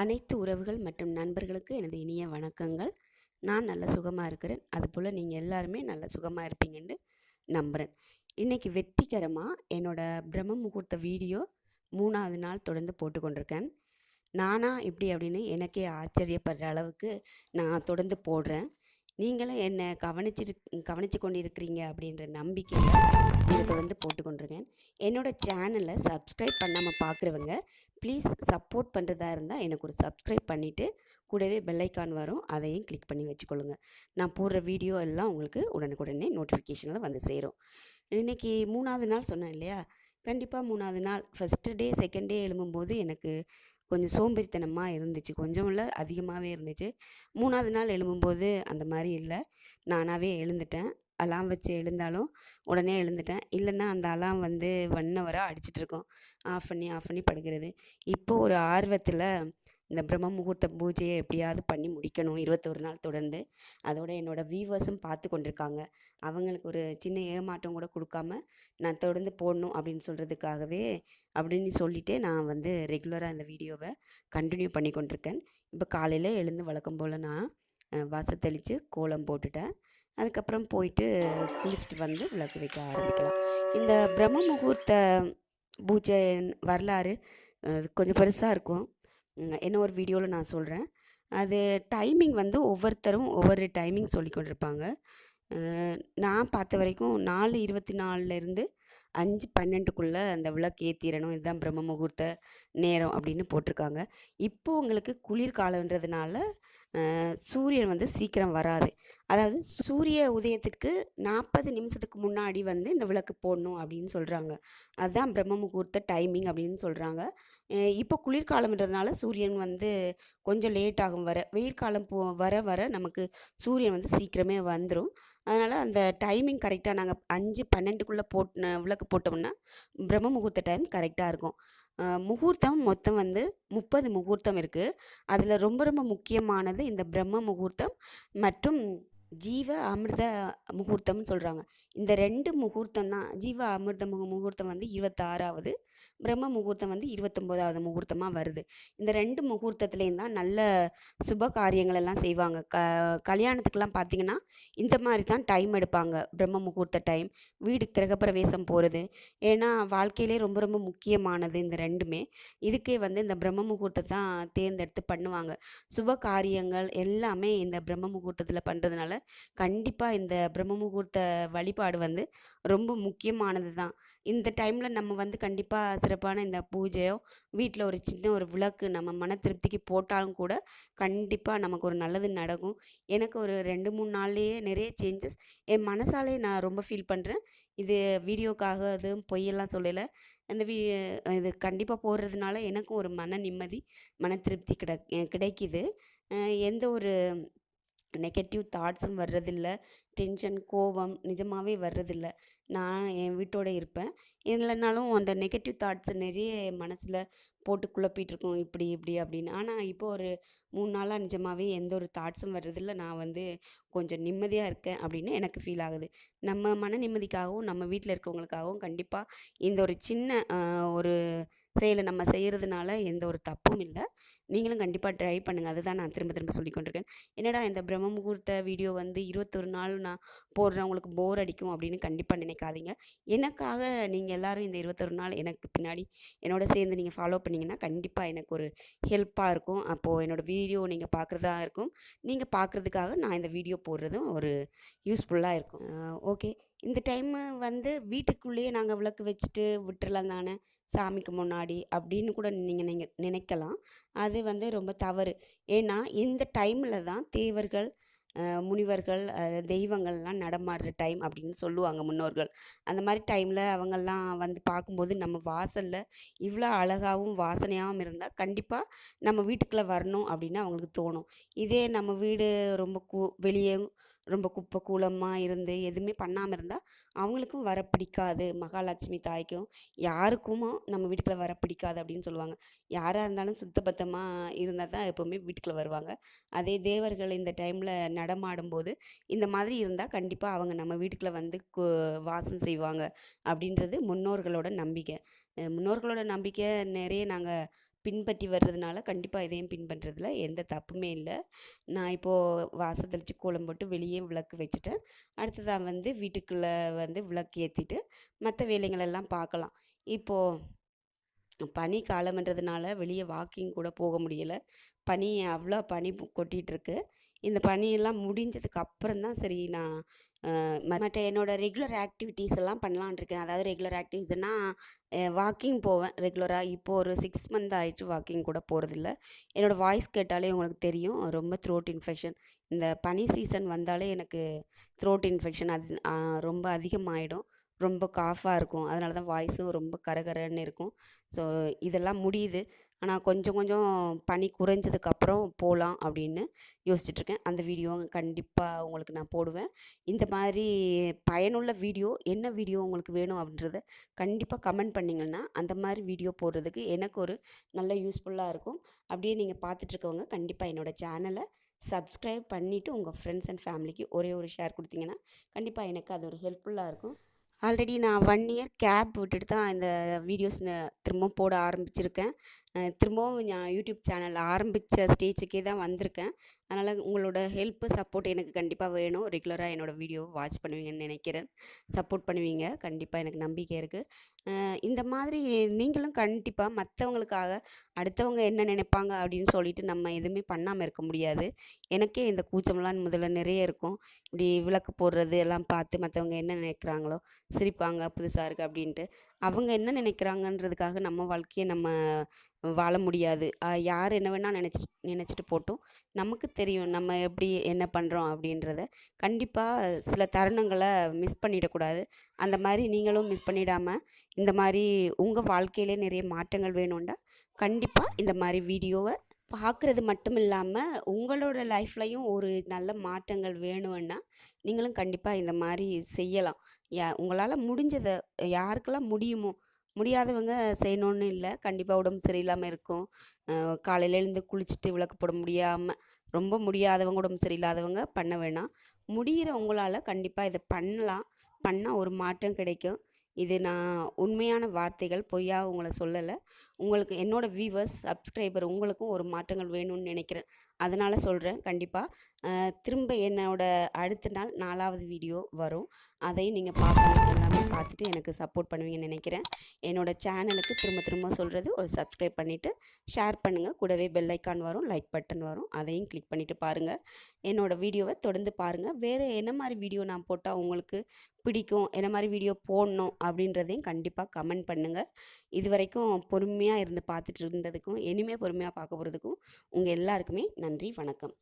அனைத்து உறவுகள் மற்றும் நண்பர்களுக்கு எனது இனிய வணக்கங்கள். நான் நல்ல சுகமாக இருக்கிறேன். அதுபோல் நீங்கள் எல்லாருமே நல்ல சுகமாக இருப்பீங்கன்னு நம்புகிறேன் இன்றைக்கி வெற்றிகரமாக என்னோடய பிரம்ம முகூர்த்த வீடியோ மூணாவது நாள் தொடர்ந்து போட்டுக்கொண்டிருக்கேன். நானா இப்படி அப்படின்னு எனக்கே ஆச்சரியப்படுற அளவுக்கு நான் தொடர்ந்து போடுறேன். நீங்களும் என்னை கவனிச்சிரு கவனித்து கொண்டு இருக்கிறீங்க அப்படின்ற நம்பிக்கை வீடியோ தொடர்ந்து போட்டு கொண்டிருக்கேன். என்னோடய சேனலை சப்ஸ்கிரைப் பண்ணாமல் பார்க்குறவங்க ப்ளீஸ் சப்போர்ட் பண்ணுறதா இருந்தால் எனக்கு ஒரு சப்ஸ்கிரைப் பண்ணிவிட்டு கூடவே பெல்லைக்கான் வரும். அதையும் கிளிக் பண்ணி வச்சுக்கொள்ளுங்க. நான் போடுற வீடியோ எல்லாம் உங்களுக்கு உடனுக்குடனே நோட்டிஃபிகேஷனில் வந்து சேரும். இன்றைக்கி மூணாவது நாள் சொன்னேன் இல்லையா? கண்டிப்பாக மூணாவது நாள். ஃபஸ்ட்டு டே செகண்ட் டே எழும்பும்போது எனக்கு கொஞ்சம் சோம்பேறித்தனமாக இருந்துச்சு. கொஞ்சம் இல்லை அதிகமாகவே இருந்துச்சு. மூணாவது நாள் எழும்பும்போது அந்த மாதிரி இல்லை. நானாகவே எழுந்துட்டேன். அலாம் வச்சு எழுந்தாலும் உடனே எழுந்துட்டேன். இல்லைன்னா அந்த அலாம் வந்து வண்ணவராக அடிச்சிட்ருக்கோம் ஆஃப் பண்ணி ஆஃப் பண்ணி படுக்கிறது. இப்போ ஒரு ஆர்வத்தில் இந்த பிரம்ம முகூர்த்த பூஜையை எப்படியாவது பண்ணி முடிக்கணும். இருபத்தொரு நாள் தொடர்ந்து. அதோட என்னோடய வியூவர்ஸும் பார்த்து கொண்டிருக்காங்க. அவங்களுக்கு ஒரு சின்ன ஏமாற்றம் கூட கொடுக்காம நான் தொடர்ந்து போடணும் அப்படின்னு சொல்கிறதுக்காகவே அப்படின்னு சொல்லிவிட்டு நான் வந்து ரெகுலராக இந்த வீடியோவை கண்டினியூ பண்ணி கொண்டிருக்கேன். இப்போ காலையில் எழுந்து வழக்கம் போல் நான் வாசத்தெளித்து கோலம் போட்டுட்டேன். அதுக்கப்புறம் போயிட்டு குளிச்சுட்டு வந்து விளக்கு வைக்க ஆரம்பிக்கலாம். இந்த பிரம்ம முகூர்த்த பூஜை வரலாறு கொஞ்சம் பெருசாக இருக்கும். என்ன ஒரு வீடியோவில் நான் சொல்கிறேன் அது டைமிங் வந்து ஒவ்வொருத்தரும் ஒவ்வொரு டைமிங் சொல்லி கொண்டிருப்பாங்க. நான் பார்த்த வரைக்கும் நாலு இருபத்தி நாலுலேருந்து அஞ்சு பன்னெண்டுக்குள்ளே அந்த விளக்கு ஏற்றிடணும் இதுதான் பிரம்ம முகூர்த்த நேரம் அப்படின்னு போட்டிருக்காங்க. இப்போது உங்களுக்கு குளிர்காலன்றதுனால சூரியன் வந்து சீக்கிரம் வராது. அதாவது சூரிய உதயத்துக்கு நாற்பது நிமிஷத்துக்கு முன்னாடி வந்து இந்த விளக்கு போடணும் அப்படின்னு சொல்கிறாங்க அதுதான் பிரம்ம முகூர்த்த டைமிங் அப்படின்னு சொல்கிறாங்க இப்போ குளிர்காலம்ன்றதுனால சூரியன் வந்து கொஞ்சம் லேட் ஆகும் வர. வெயில் காலம் போ வர வர நமக்கு சூரியன் வந்து சீக்கிரமே வந்துடும் அதனால் அந்த டைமிங் கரெக்டாக நாங்கள் அஞ்சு பன்னெண்டுக்குள்ளே போட் விளக்கு போட்டோம்னா பிரம்ம முகூர்த்த டைம் கரெக்டாக இருக்கும். முகூர்த்தம் மொத்தம் வந்து முப்பது முகூர்த்தம் இருக்குது அதில் ரொம்ப ரொம்ப முக்கியமானது இந்த பிரம்ம முகூர்த்தம் மற்றும் ஜீவ அமிர்த முகூர்த்தம்னு சொல்கிறாங்க இந்த ரெண்டு முகூர்த்தம் தான் ஜீவ அமிர்த முக முகூர்த்தம் வந்து இருபத்தாறாவது. பிரம்ம முகூர்த்தம் வந்து இருபத்தொம்போதாவது முகூர்த்தமாக வருது. இந்த ரெண்டு முகூர்த்தத்துலேயும் தான் நல்ல சுப காரியங்கள் எல்லாம் செய்வாங்க. க கல்யாணத்துக்கெல்லாம் பார்த்தீங்கன்னா இந்த மாதிரி தான் டைம் எடுப்பாங்க. பிரம்ம முகூர்த்த டைம் வீடு கிரகப்பிரவேசம் போகிறது ஏன்னா வாழ்க்கையிலே ரொம்ப ரொம்ப முக்கியமானது இந்த ரெண்டுமே. இதுக்கே வந்து இந்த பிரம்ம முகூர்த்தத்தை தான் தேர்ந்தெடுத்து பண்ணுவாங்க. சுப காரியங்கள் எல்லாமே இந்த பிரம்ம முகூர்த்தத்தில் பண்ணுறதுனால கண்டிப்பாக இந்த பிரம்ம முகூர்த்த வழிபாடு வந்து ரொம்ப முக்கியமானது தான். இந்த டைமில் நம்ம வந்து கண்டிப்பாக சிறப்பான இந்த பூஜையோ வீட்டில் ஒரு சின்ன ஒரு விளக்கு நம்ம மன திருப்திக்கு போட்டாலும் கூட கண்டிப்பாக நமக்கு ஒரு நல்லது நடக்கும். எனக்கு ஒரு ரெண்டு மூணு நாள்லேயே நிறைய சேஞ்சஸ் என் மனசாலே நான் ரொம்ப ஃபீல் பண்ணுறேன் இது வீடியோக்காக அதுவும் பொய்யெல்லாம் சொல்லலை. அந்த வீ இது கண்டிப்பாக போடுறதுனால எனக்கும் ஒரு மன நிம்மதி மன திருப்தி கிட கிடைக்கிது. எந்த ஒரு நெகட்டிவ் தாட்ஸும் வர்றதில்ல. டென்ஷன் கோபம் நிஜமாகவே வர்றதில்ல. நான் என் வீட்டோட இருப்பேன். இல்லைனாலும் அந்த நெகட்டிவ் தாட்ஸ் நிறைய மனசில் போட்டு குழப்பிகிட்ருக்கோம் இப்படி இப்படி அப்படின்னு. ஆனால் இப்போ ஒரு மூணு நாளாக நிஜமாகவே எந்த ஒரு தாட்ஸும் வர்றதில்ல. நான் வந்து கொஞ்சம் நிம்மதியாக இருக்கேன் அப்படின்னு எனக்கு ஃபீல் ஆகுது. நம்ம மன நிம்மதிக்காகவும் நம்ம வீட்டில் இருக்கவங்களுக்காகவும் கண்டிப்பாக இந்த ஒரு சின்ன ஒரு செயலை நம்ம செய்கிறதுனால எந்த ஒரு தப்பும் இல்லை. நீங்களும் கண்டிப்பாக ட்ரை பண்ணுங்கள் அதுதான் நான் திரும்ப திரும்ப சொல்லி கொண்டிருக்கேன் என்னடா இந்த பிரம்ம முகூர்த்த வீடியோ வந்து இருபத்தொரு நாள் நான் போடுறேன் உங்களுக்கு போர் அடிக்கும் அப்படின்னு கண்டிப்பாக நினைக்காதீங்க. எனக்காக நீங்கள் எல்லோரும் இந்த இருபத்தொரு நாள் எனக்கு பின்னாடி என்னோட சேர்ந்து நீங்கள் ஃபாலோ பண்ணிங்கன்னா கண்டிப்பாக எனக்கு ஒரு ஹெல்ப்பாக இருக்கும். அப்போது என்னோடய வீடியோ நீங்கள் பார்க்குறதா இருக்கும். நீங்கள் பார்க்குறதுக்காக நான் இந்த வீடியோ போடுறதும் ஒரு யூஸ்ஃபுல்லாக இருக்கும். ஓகே இந்த டைமு வந்து வீட்டுக்குள்ளேயே நாங்கள் விளக்கு வச்சுட்டு விட்டுறலாம் தானே சாமிக்கு முன்னாடி அப்படின்னு கூட நீங்கள் நீங்கள் நினைக்கலாம். அது வந்து ரொம்ப தவறு. ஏன்னா இந்த டைமில் தான் தேவர்கள் முனிவர்கள் தெய்வங்கள்லாம் நடமாடுற டைம் அப்படின்னு சொல்லுவாங்க முன்னோர்கள். அந்த மாதிரி டைமில் அவங்கெல்லாம் வந்து பார்க்கும்போது நம்ம வாசலில் இவ்வளோ அழகாகவும் வாசனையாகவும் இருந்தால் கண்டிப்பாக நம்ம வீட்டுக்குள்ளே வரணும் அப்படின்னு அவங்களுக்கு தோணும். இதே நம்ம வீடு ரொம்ப கூ வெளியே ரொம்ப குப்பை கூலமாக இருந்து எதுவுமே பண்ணாமல் இருந்தால் அவங்களுக்கும் வர பிடிக்காது. மகாலட்சுமி தாய்க்கும் யாருக்கும் நம்ம வீட்டுக்குள்ளே வர பிடிக்காது அப்படின்னு சொல்லுவாங்க. யாராக இருந்தாலும் சுத்தபத்தமாக இருந்தால் தான் எப்போவுமே வீட்டுக்குள்ளே வருவாங்க. அதே தேவர்கள் இந்த டைமில் நடமாடும்போது இந்த மாதிரி இருந்தால் கண்டிப்பாக அவங்க நம்ம வீட்டுக்குள்ளே வந்து வாசம் செய்வாங்க அப்படின்றது முன்னோர்களோட நம்பிக்கை. முன்னோர்களோட நம்பிக்கை நிறைய நாங்கள் பின்பற்றி வர்றதுனால கண்டிப்பாக இதையும் பின்பற்றதுல எந்த தப்புமே இல்லை. நான் இப்போது வாசல் தெளித்து கோலம் போட்டு வெளியே விளக்கு வச்சுட்டேன். அடுத்ததாக வந்து வீட்டுக்குள்ளே வந்து விளக்கு ஏற்றிட்டு மற்ற வேலைங்களெல்லாம் பார்க்கலாம் இப்போது பனி காலம்ன்றதுனால வெளியே வாக்கிங் கூட போக முடியலை. பனி அவ்வளோ பனி கொட்டிகிட்ருக்கு இந்த பனியெல்லாம் முடிஞ்சதுக்கு அப்புறம் தான் சரி நான் மற்ற என்னோடய ரெகுலர் ஆக்டிவிட்டீஸ் எல்லாம் பண்ணலான் இருக்கேன். அதாவது ரெகுலர் ஆக்டிவிட்டீஸ்னால் வாக்கிங் போவேன் ரெகுலராக இப்போது ஒரு சிக்ஸ் மந்த் ஆயிடுச்சு வாக்கிங் கூட போகிறதில்ல என்னோடய வாய்ஸ் கேட்டாலே உங்களுக்கு தெரியும் ரொம்ப த்ரோட் இன்ஃபெக்ஷன் இந்த பனி சீசன் வந்தாலே எனக்கு த்ரோட் இன்ஃபெக்ஷன் அது ரொம்ப அதிகமாகிடும் ரொம்ப காஃபாக இருக்கும். அதனால தான் வாய்ஸும் ரொம்ப கரகரன்னு இருக்கும். ஸோ இதெல்லாம் முடியுது. ஆனால் கொஞ்சம் கொஞ்சம் பனி குறைஞ்சதுக்கப்புறம் போகலாம் அப்படின்னு யோசிச்சுட்ருக்கேன். அந்த வீடியோ கண்டிப்பாக உங்களுக்கு நான் போடுவேன். இந்த மாதிரி பயனுள்ள வீடியோ என்ன வீடியோ உங்களுக்கு வேணும் அப்படின்றத கண்டிப்பாக கமெண்ட் பண்ணிங்கன்னா அந்த மாதிரி வீடியோ போடுறதுக்கு எனக்கு ஒரு நல்ல யூஸ்ஃபுல்லாக இருக்கும். அப்படியே நீங்கள் பார்த்துட்ருக்கவங்க கண்டிப்பாக என்னோடய சேனலை சப்ஸ்கிரைப் பண்ணிவிட்டு உங்கள் ஃப்ரெண்ட்ஸ் அண்ட் ஃபேமிலிக்கு ஒரே ஒரு ஷேர் கொடுத்தீங்கன்னா கண்டிப்பாக எனக்கு அது ஒரு ஹெல்ப்ஃபுல்லாக இருக்கும். ஆல்ரெடி நான் ஒன் இயர் கேப் விட்டுட்டு தான் இந்த வீடியோஸ் திரும்பவும் போட ஆரம்பிச்சிருக்கேன். திரும்பவும் நான் யூடியூப் சேனல் ஆரம்பித்த ஸ்டேஜுக்கே தான் வந்திருக்கேன். அதனால் உங்களோட ஹெல்ப்பு சப்போர்ட் எனக்கு கண்டிப்பாக வேணும். ரெகுலராக என்னோடய வீடியோ வாட்ச் பண்ணுவீங்கன்னு நினைக்கிறேன். சப்போர்ட் பண்ணுவீங்க. கண்டிப்பாக எனக்கு நம்பிக்கை இருக்குது இந்த மாதிரி நீங்களும் கண்டிப்பாக மற்றவங்களுக்காக அடுத்தவங்க என்ன நினைப்பாங்க அப்படின்னு சொல்லிட்டு நம்ம எதுவுமே பண்ணாமல் இருக்க முடியாது. எனக்கே இந்த கூச்சம்லாம் முதல்ல நிறைய இருக்கும். இப்படி விளக்கு போடுறது எல்லாம் பார்த்து மற்றவங்க என்ன நினைக்கிறாங்களோ சிரிப்பாங்க புதுசாக இருக்குது அப்படின்ட்டு. அவங்க என்ன நினைக்கிறாங்கன்றதுக்காக நம்ம வாழ்க்கையை நம்ம வாழ முடியாது. யார் என்ன வேணால் நினச்சி நினச்சிட்டு போட்டோம். நமக்கு தெரியும் நம்ம எப்படி என்ன பண்ணுறோம் அப்படின்றத. கண்டிப்பாக சில தருணங்களை மிஸ் பண்ணிடக்கூடாது. அந்த மாதிரி நீங்களும் மிஸ் பண்ணிடாமல் இந்த மாதிரி உங்கள் வாழ்க்கையிலே நிறைய மாற்றங்கள் வேணும்டா கண்டிப்பாக இந்த மாதிரி வீடியோவை பார்க்குறது மட்டும் இல்லாமல் உங்களோட லைஃப்லையும் ஒரு நல்ல மாற்றங்கள் வேணும்னா நீங்களும் கண்டிப்பாக இந்த மாதிரி செய்யலாம். யா உங்களால் முடிஞ்சதை யாருக்கெல்லாம் முடியுமோ முடியாதவங்க செய்யணுன்னு இல்லை. கண்டிப்பாக உடம்பு சரியில்லாமல் இருக்கும். காலையில் எழுந்து குளிச்சுட்டு விளக்கு போட முடியாமல் ரொம்ப முடியாதவங்க உடம்பு சரியில்லாதவங்க பண்ண வேணாம். முடிகிற உங்களால் கண்டிப்பாக இதை பண்ணலாம். பண்ணால் ஒரு மாற்றம் கிடைக்கும். இது நான் உண்மையான வார்த்தைகள் பொய்யாக உங்களை சொல்லலை. உங்களுக்கு என்னோடய வியூவர்ஸ் சப்ஸ்கிரைபர் உங்களுக்கும் ஒரு மாற்றங்கள் வேணும்னு நினைக்கிறேன். அதனால் சொல்கிறேன் கண்டிப்பாக திரும்ப என்னோடய அடுத்த நாள் நாலாவது வீடியோ வரும். அதையும் நீங்கள் பார்க்கணும். பார்த்துட்டு எனக்கு சப்போர்ட் பண்ணுவீங்கன்னு நினைக்கிறேன். என்னோடய சேனலுக்கு திரும்ப திரும்ப சொல்கிறது ஒரு சப்ஸ்கிரைப் பண்ணிவிட்டு ஷேர் பண்ணுங்கள் கூடவே பெல் ஐக்கான் வரும் லைக் பட்டன் வரும். அதையும் கிளிக் பண்ணிவிட்டு பாருங்கள் என்னோடய வீடியோவை தொடர்ந்து பாருங்கள் வேறு என்ன மாதிரி வீடியோ நான் போட்டால் உங்களுக்கு பிடிக்கும்? என்ன மாதிரி வீடியோ போடணும்? அப்படின்றதையும் கண்டிப்பாக கமெண்ட் பண்ணுங்கள் இது வரைக்கும் பொறுமையாக இருந்து பார்த்துட்டு இருந்ததுக்கும் இனிமேல் பொறுமையாக பார்க்க போகிறதுக்கும் உங்கள் எல்லாருக்குமே நன்றி வணக்கம்.